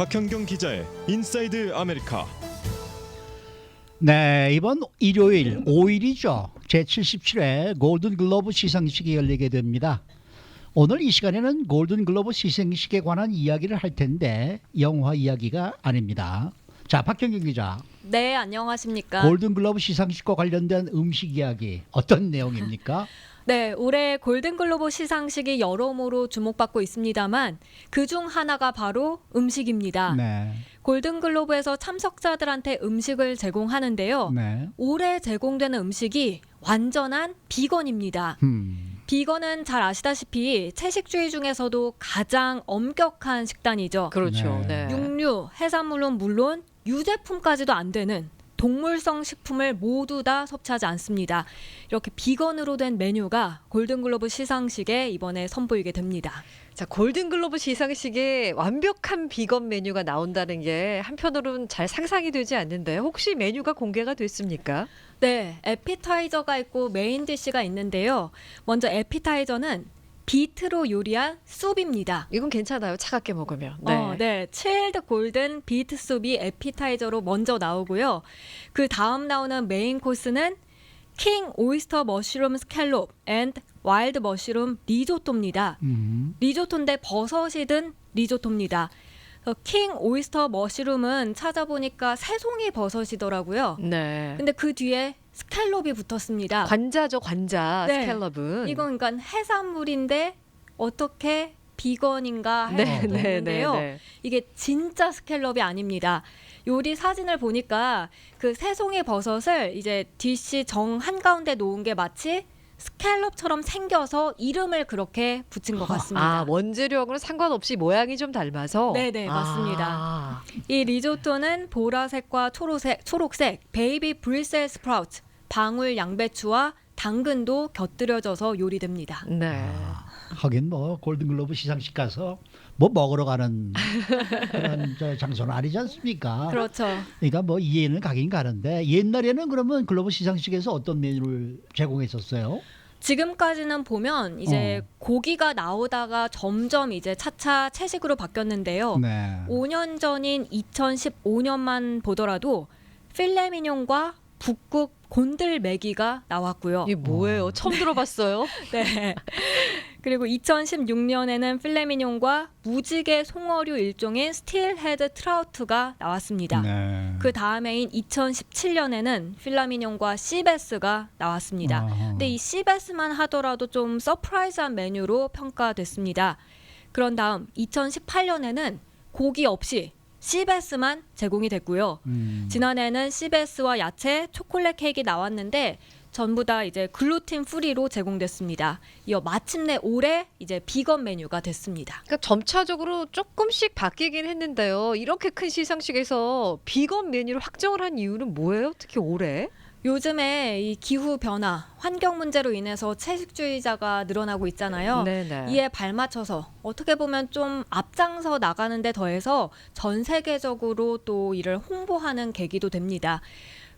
박현경 기자의 인사이드 아메리카. 네, 이번 일요일 5일이죠. 제77회 골든 글로브 시상식이 열리게 됩니다. 오늘 이 시간에는 골든 글로브 시상식에 관한 이야기를 할 텐데 영화 이야기가 아닙니다. 자, 박경경 기자. 네, 안녕하십니까. 골든 글로브 시상식과 관련된 음식 이야기 어떤 내용입니까? 네, 올해 골든글로브 시상식이 여러모로 주목받고 있습니다만 그중 하나가 바로 음식입니다. 네. 골든글로브에서 참석자들한테 음식을 제공하는데요. 네. 올해 제공되는 음식이 완전한 비건입니다. 음. 비건은 잘 아시다시피 채식주의 중에서도 가장 엄격한 식단이죠. 그렇죠. 네. 네. 육류, 해산물은 물론 유제품까지도 안 되는 동물성 식품을 모두 다 섭취하지 않습니다. 이렇게 비건으로 된 메뉴가 골든글로브 시상식에 이번에 선보이게 됩니다. 자, 골든글로브 시상식에 완벽한 비건 메뉴가 나온다는 게 한편으로는 잘 상상이 되지 않는데 혹시 메뉴가 공개가 됐습니까? 네, 에피타이저가 있고 메인 디쉬가 있는데요. 먼저 에피타이저는 비트로 요리한 숲입니다. 이건 괜찮아요. 차갑게 먹으면. 네. 어, 네. 칠드 골든 비트 숲이 에피타이저로 먼저 나오고요. 그 다음 나오는 메인 코스는 킹 오이스터 머쉬룸 스칼롭 앤 와일드 머쉬룸 리조또입니다. 음. 리조또인데 버섯이 든 리조또입니다. 어, 킹 오이스터 머쉬룸은 찾아보니까 새송이 버섯이더라고요. 네. 근데 그 뒤에 스칼롭이 붙었습니다. 관자죠, 관자. 네. 스칼럽은. 이건 그러니까 해산물인데 어떻게 비건인가 할 네, 수도 네, 네, 있는데요. 네. 이게 진짜 스칼럽이 아닙니다. 요리 사진을 보니까 그 새송이 버섯을 이제 디시 정 한가운데 놓은 게 마치 스칼럽처럼 생겨서 이름을 그렇게 붙인 것 같습니다. 아, 원재료하고는 상관없이 모양이 좀 닮아서. 네네, 맞습니다. 아, 이 리조또는 보라색과 초록색, 초록색 베이비 브리셀 스프라우트, 방울 양배추와 당근도 곁들여져서 요리됩니다. 네. 하긴 뭐 골든글로브 시상식 가서 뭐 먹으러 가는 그런 저 장소는 아니지 않습니까? 그렇죠. 그러니까 뭐 이해는 가긴 가는데 옛날에는 그러면 글로브 시상식에서 어떤 메뉴를 제공했었어요? 지금까지는 보면 이제 어. 고기가 나오다가 점점 이제 차차 채식으로 바뀌었는데요. 네. 5년 전인 2015년만 보더라도 필레미뇽과 북극 곤들메기가 나왔고요. 이게 뭐예요? 처음 들어봤어요. 네. 그리고 2016년에는 필레미뇽과 무지개 송어류 일종인 스틸헤드 트라우트가 나왔습니다. 네. 그 다음해인 2017년에는 필라미뇽과 시베스가 나왔습니다. 아하. 근데 이 시베스만 하더라도 좀 서프라이즈한 메뉴로 평가됐습니다. 그런 다음 2018년에는 고기 없이 시베스만 제공이 됐고요. 음. 지난해는 시베스와 야채, 초콜릿 케이크 나왔는데 전부 다 이제 글루틴 프리로 제공됐습니다. 이어 마침내 올해 이제 비건 메뉴가 됐습니다. 그러니까 점차적으로 조금씩 바뀌긴 했는데요. 이렇게 큰 시상식에서 비건 메뉴를 확정을 한 이유는 뭐예요? 특히 올해? 요즘에 이 기후 변화, 환경 문제로 인해서 채식주의자가 늘어나고 있잖아요. 네네. 이에 발맞춰서 어떻게 보면 좀 앞장서 나가는데 더해서 전 세계적으로 또 이를 홍보하는 계기도 됩니다.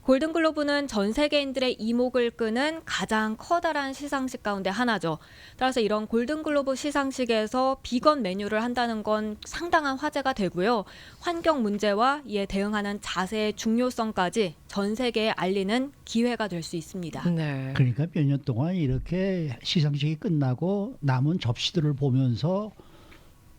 골든글로브는 전 세계인들의 이목을 끄는 가장 커다란 시상식 가운데 하나죠. 따라서 이런 골든글로브 시상식에서 비건 메뉴를 한다는 건 상당한 화제가 되고요. 환경 문제와 이에 대응하는 자세의 중요성까지 전 세계에 알리는 기회가 될 수 있습니다. 네. 그러니까 몇 년 동안 이렇게 시상식이 끝나고 남은 접시들을 보면서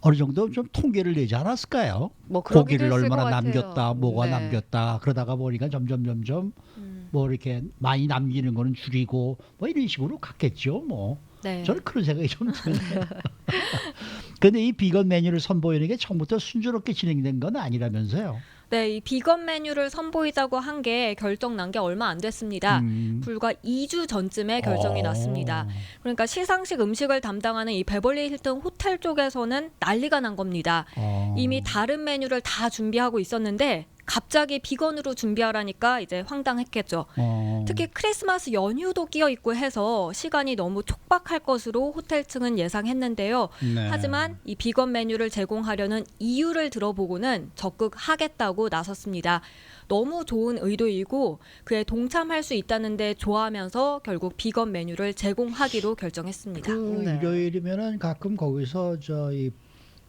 어느 정도 좀 통계를 내지 않았을까요? 뭐 고기를 얼마나. 남겼다, 뭐가 네. 남겼다 그러다가 보니까 점점 점점 음, 뭐 이렇게 많이 남기는 거는 줄이고 뭐 이런 식으로 갔겠죠. 뭐 네. 저는 그런 생각이 좀 드네요. 근데 이 비건 메뉴를 선보이는 게 처음부터 순조롭게 진행된 건 아니라면서요. 네, 이 비건 메뉴를 선보이자고 한 게 결정 난 게 얼마 안 됐습니다. 음. 불과 2주 전쯤에 결정이 어. 났습니다. 그러니까 시상식 음식을 담당하는 이 베벌리 힐튼 호텔 쪽에서는 난리가 난 겁니다. 어. 이미 다른 메뉴를 다 준비하고 있었는데 갑자기 비건으로 준비하라니까 이제 황당했겠죠. 어. 특히 크리스마스 연휴도 끼어 있고 해서 시간이 너무 촉박할 것으로 호텔 측은 예상했는데요. 네. 하지만 이 비건 메뉴를 제공하려는 이유를 들어보고는 적극 하겠다고 나섰습니다. 너무 좋은 의도이고 그에 동참할 수 있다는데 좋아하면서 결국 비건 메뉴를 제공하기로 결정했습니다. 그 네. 일요일이면은 가끔 거기서 저이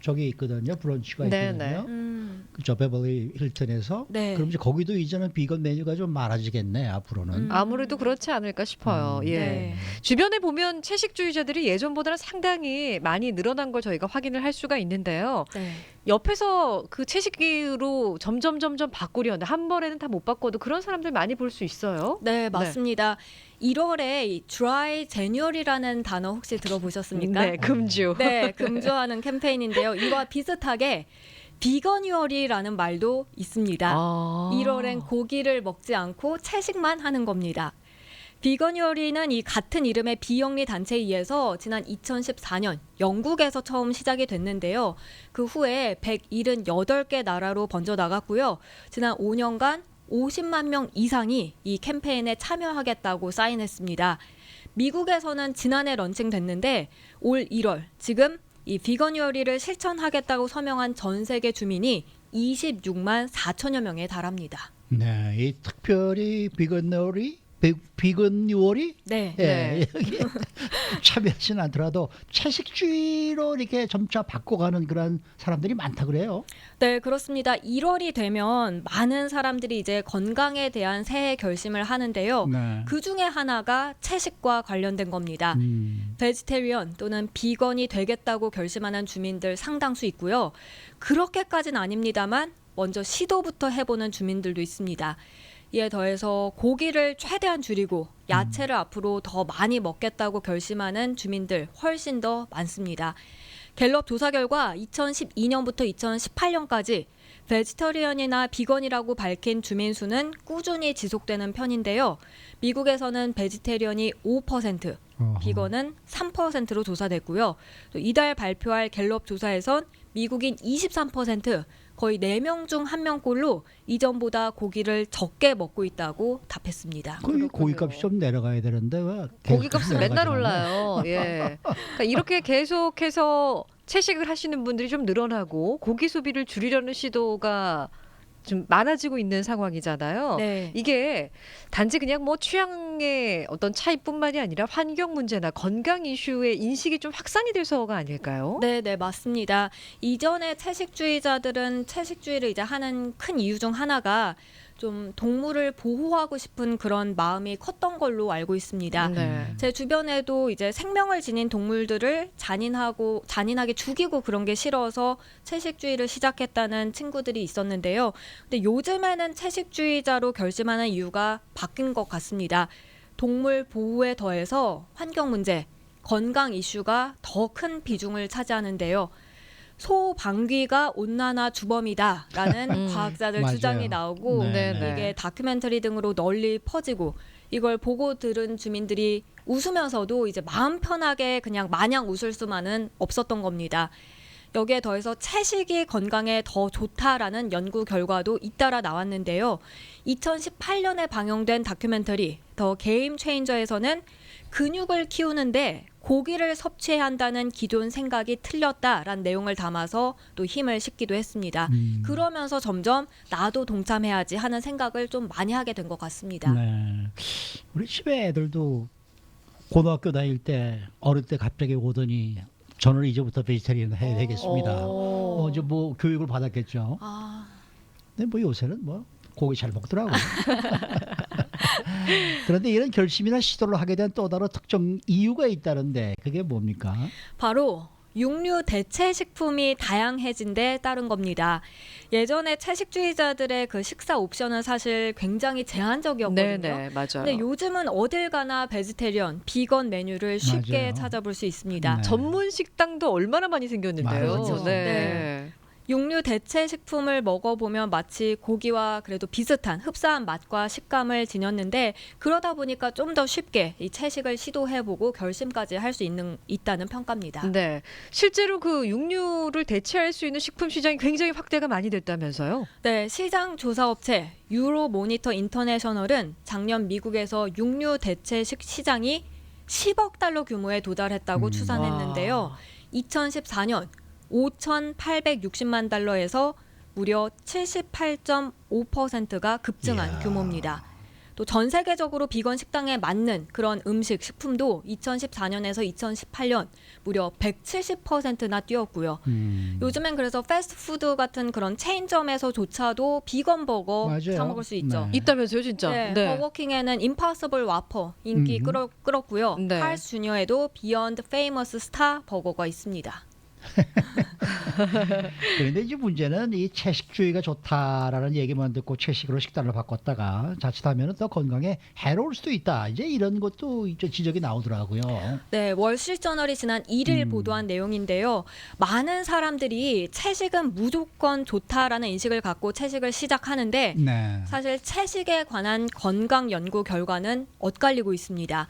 저기 있거든요. 브런치가 네, 있거든요. 네. 음, 그저 베벌리 힐튼에서. 네. 그럼 이제 거기도 이제는 비건 메뉴가 좀 많아지겠네 앞으로는. 음. 아무래도 그렇지 않을까 싶어요. 음. 예. 네. 주변에 보면 채식주의자들이 예전보다는 상당히 많이 늘어난 걸 저희가 확인을 할 수가 있는데요. 네. 옆에서 그 채식기로 점점 점점 바꾸려는데 한 번에는 다 못 바꿔도 그런 사람들 많이 볼 수 있어요. 네, 맞습니다. 1월에 이 드라이 제뉴얼이라는 단어 혹시 들어보셨습니까? 네, 금주. 네, 금주하는 캠페인인데요. 이와 비슷하게 비건유얼이라는 말도 있습니다. 아. 1월엔 고기를 먹지 않고 채식만 하는 겁니다. 비건유얼이는 이 같은 이름의 비영리 단체에 의해서 지난 2014년 영국에서 처음 시작이 됐는데요. 그 후에 178개 나라로 번져 나갔고요. 지난 5년간 50만 명 이상이 이 캠페인에 참여하겠다고 사인했습니다. 미국에서는 지난해 런칭됐는데 올 1월 지금 이 비건 요리를 실천하겠다고 서명한 전 세계 주민이 26만 4천여 명에 달합니다. 네, 이 특별히 비건 요리, 비, 비건 요리 네. 예, 네. 여기 참여하지는 않더라도 채식주의로 이렇게 점차 바꿔가는 그런 사람들이 많다 그래요. 네, 그렇습니다. 1월이 되면 많은 사람들이 이제 건강에 대한 새해 결심을 하는데요. 네. 그 중에 하나가 채식과 관련된 겁니다. 음, 베지테리언 또는 비건이 되겠다고 결심하는 주민들 상당수 있고요. 그렇게까지는 아닙니다만 먼저 시도부터 해보는 주민들도 있습니다. 이에 더해서 고기를 최대한 줄이고 야채를 앞으로 더 많이 먹겠다고 결심하는 주민들 훨씬 더 많습니다. 갤럽 조사 결과 2012년부터 2018년까지 베지터리언이나 비건이라고 밝힌 주민 수는 꾸준히 지속되는 편인데요. 미국에서는 베지테리언이 5%, 어허. 비건은 3%로 조사됐고요. 또 이달 발표할 갤럽 조사에선 미국인 23% 거의 4명 중 1명꼴로 이전보다 고기를 적게 먹고 있다고 답했습니다. 그. 고기값이 좀 내려가야 되는데 왜 고기값은 맨날? 올라요. 예. 그러니까 이렇게 계속해서 채식을 하시는 분들이 좀 늘어나고 고기 소비를 줄이려는 시도가 좀 많아지고 있는 상황이잖아요. 네. 이게 단지 그냥 뭐 취향의 어떤 차이뿐만이 아니라 환경 문제나 건강 이슈의 인식이 좀 확산이 돼서가 아닐까요? 네, 네, 맞습니다. 이전에 채식주의자들은 채식주의를 이제 하는 큰 이유 중 하나가 좀 동물을 보호하고 싶은 그런 마음이 컸던 걸로 알고 있습니다. 네. 제 주변에도 이제 생명을 지닌 동물들을 잔인하고 잔인하게 죽이고 그런 게 싫어서 채식주의를 시작했다는 친구들이 있었는데요. 근데 요즘에는 채식주의자로 결심하는 이유가 바뀐 것 같습니다. 동물 보호에 더해서 환경 문제, 건강 이슈가 더 큰 비중을 차지하는데요. 소 방귀가 온난화 주범이다라는 음. 과학자들 맞아요. 주장이 나오고 네, 네. 이게 다큐멘터리 등으로 널리 퍼지고 이걸 보고 들은 주민들이 웃으면서도 이제 마음 편하게 그냥 마냥 웃을 수만은 없었던 겁니다. 여기에 더해서 채식이 건강에 더 좋다라는 연구 결과도 잇따라 나왔는데요. 2018년에 방영된 다큐멘터리 더 게임 체인저에서는 근육을 키우는데 고기를 섭취해야 한다는 기존 생각이 틀렸다라는 내용을 담아서 또 힘을 싣기도 했습니다. 음. 그러면서 점점 나도 동참해야지 하는 생각을 좀 많이 하게 된 것 같습니다. 네. 우리 집에 애들도 고등학교 다닐 때 어릴 때 갑자기 오더니 저는 이제부터 베지테리언 해야 되겠습니다. 오. 어, 이제 뭐 교육을 받았겠죠. 아, 근데 뭐 요새는 뭐 고기 잘 먹더라고. 그런데 이런 결심이나 시도를 하게 된 또 다른 특정 이유가 있다는데 그게 뭡니까? 바로 육류 대체 식품이 다양해진 데 따른 겁니다. 예전에 채식주의자들의 그 식사 옵션은 사실 굉장히 제한적이었거든요. 네네 맞아요. 근데 요즘은 어딜 가나 베지테리언, 비건 메뉴를 쉽게 맞아요. 찾아볼 수 있습니다. 네. 전문 식당도 얼마나 많이 생겼는데요. 맞아요. 네. 육류 대체 식품을 먹어보면 마치 고기와 그래도 비슷한 흡사한 맛과 식감을 지녔는데 그러다 보니까 좀 더 쉽게 이 채식을 시도해보고 결심까지 할 수 있는 있다는 평가입니다. 네. 실제로 그 육류를 대체할 수 있는 식품 시장이 굉장히 확대가 많이 됐다면서요? 네, 시장 조사 업체 유로 모니터 인터내셔널은 작년 미국에서 육류 대체식 시장이 10억 달러 규모에 도달했다고 음. 추산했는데요. 2014년 5,860만 달러에서 무려 78.5%가 급증한 이야. 규모입니다. 또 전 세계적으로 비건 식당에 맞는 그런 음식, 식품도 2014년에서 2018년 무려 170%나 뛰었고요. 음. 요즘엔 그래서 패스트푸드 같은 그런 체인점에서조차도 비건 버거 맞아요. 사 먹을 수 있죠. 네. 있다면서요, 진짜. 네, 버거킹에는 임파서블 와퍼 인기 음흠. 끌어, 끌었고요. 네. 칼스 주니어에도 비욘드 페이머스 스타 버거가 있습니다. 그런데 이제 문제는 이 채식주의가 좋다라는 얘기만 듣고 채식으로 식단을 바꿨다가 자칫하면 더 건강에 해로울 수도 있다. 이제 이런 것도 이제 지적이 나오더라고요. 네, 월스트리트저널이 지난 1일 음. 보도한 내용인데요. 많은 사람들이 채식은 무조건 좋다라는 인식을 갖고 채식을 시작하는데 네. 사실 채식에 관한 건강 연구 결과는 엇갈리고 있습니다.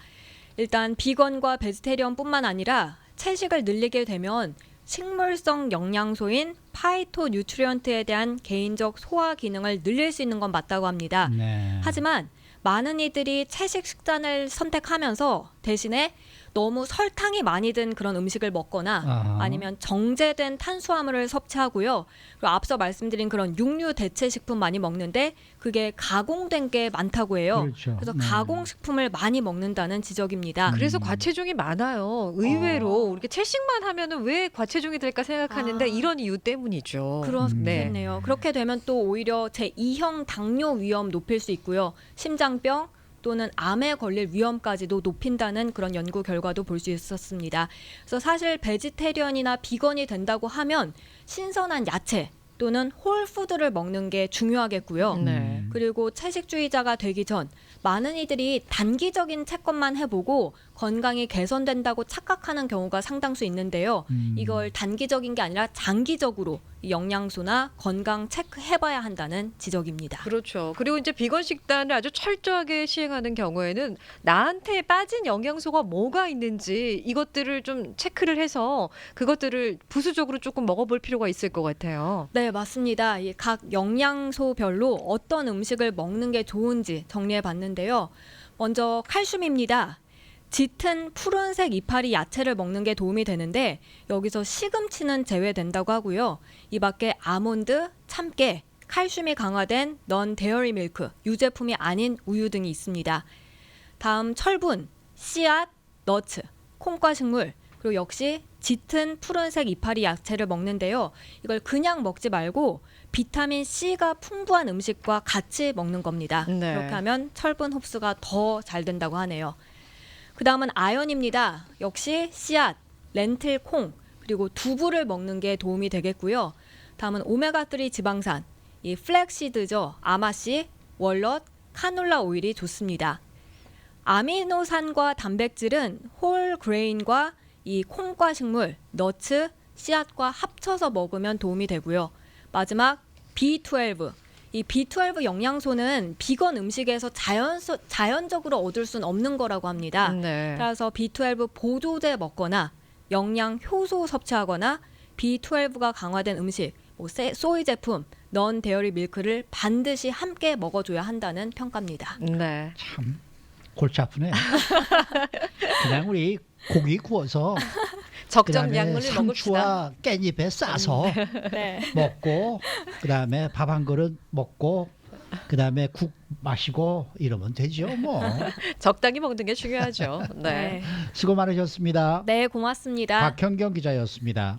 일단 비건과 베지테리언뿐만 아니라 채식을 늘리게 되면 식물성 영양소인 파이토 뉴트리언트에 대한 개인적 소화 기능을 늘릴 수 있는 건 맞다고 합니다. 네. 하지만 많은 이들이 채식 식단을 선택하면서 대신에 너무 설탕이 많이 든 그런 음식을 먹거나 아하. 아니면 정제된 탄수화물을 섭취하고요. 그리고 앞서 말씀드린 그런 육류 대체 식품 많이 먹는데 그게 가공된 게 많다고 해요. 그렇죠. 그래서 네. 가공 식품을 많이 먹는다는 지적입니다. 그래서 음. 과체중이 많아요. 의외로 어. 이렇게 채식만 하면은 왜 과체중이 될까 생각하는데 아. 이런 이유 때문이죠. 그렇겠네요. 그렇게 되면 또 오히려 제2형 당뇨 위험 높일 수 있고요. 심장병 또는 암에 걸릴 위험까지도 높인다는 그런 연구 결과도 볼 수 있었습니다. 그래서 사실 베지테리언이나 비건이 된다고 하면 신선한 야채 또는 홀푸드를 먹는 게 중요하겠고요. 네. 음. 그리고 채식주의자가 되기 전 많은 이들이 단기적인 채권만 해보고 건강이 개선된다고 착각하는 경우가 상당수 있는데요. 음. 이걸 단기적인 게 아니라 장기적으로 이 영양소나 건강 체크해봐야 한다는 지적입니다. 그렇죠. 그리고 이제 비건 식단을 아주 철저하게 시행하는 경우에는 나한테 빠진 영양소가 뭐가 있는지 이것들을 좀 체크를 해서 그것들을 부수적으로 조금 먹어볼 필요가 있을 것 같아요. 네, 맞습니다. 이각 영양소별로 어떤 음식을 먹는 게 좋은지 정리해 봤는데요. 먼저 칼슘입니다. 짙은 푸른색 이파리 야채를 먹는 게 도움이 되는데 여기서 시금치는 제외된다고 하고요. 이 밖에 아몬드, 참깨, 칼슘이 강화된 넌 데어리 밀크, 유제품이 아닌 우유 등이 있습니다. 다음 철분, 씨앗, 너츠, 콩과 식물, 그리고 역시 짙은 푸른색 이파리 야채를 먹는데요. 이걸 그냥 먹지 말고 비타민 C가 풍부한 음식과 같이 먹는 겁니다. 네. 그렇게 하면 철분 흡수가 더 잘 된다고 하네요. 그 다음은 아연입니다. 역시 씨앗, 렌틸 콩, 그리고 두부를 먹는 게 도움이 되겠고요. 다음은 오메가3 지방산, 이 플렉시드죠. 아마씨, 월넛, 카놀라 오일이 좋습니다. 아미노산과 단백질은 홀 그레인과 이 콩과 식물, 너츠, 씨앗과 합쳐서 먹으면 도움이 되고요. 마지막 B12. 이 B12 영양소는 비건 음식에서 자연 자연적으로 얻을 수는 없는 거라고 합니다. 네. 따라서 B12 보조제 먹거나 영양 효소 섭취하거나 B12가 강화된 음식, 뭐 세- 소이 제품, 넌 데어리 밀크를 반드시 함께 먹어줘야 한다는 평가입니다. 네. 참 골치 아프네. 그냥 우리 고기 구워서 적정 그다음에 양을 먹읍시다. 상추와 깻잎에 싸서 네. 먹고 그다음에 밥 한 그릇 먹고 그다음에 국 마시고 이러면 되죠. 뭐 적당히 먹는 게 중요하죠. 네. 네. 수고 많으셨습니다. 네, 고맙습니다. 박현경 기자였습니다.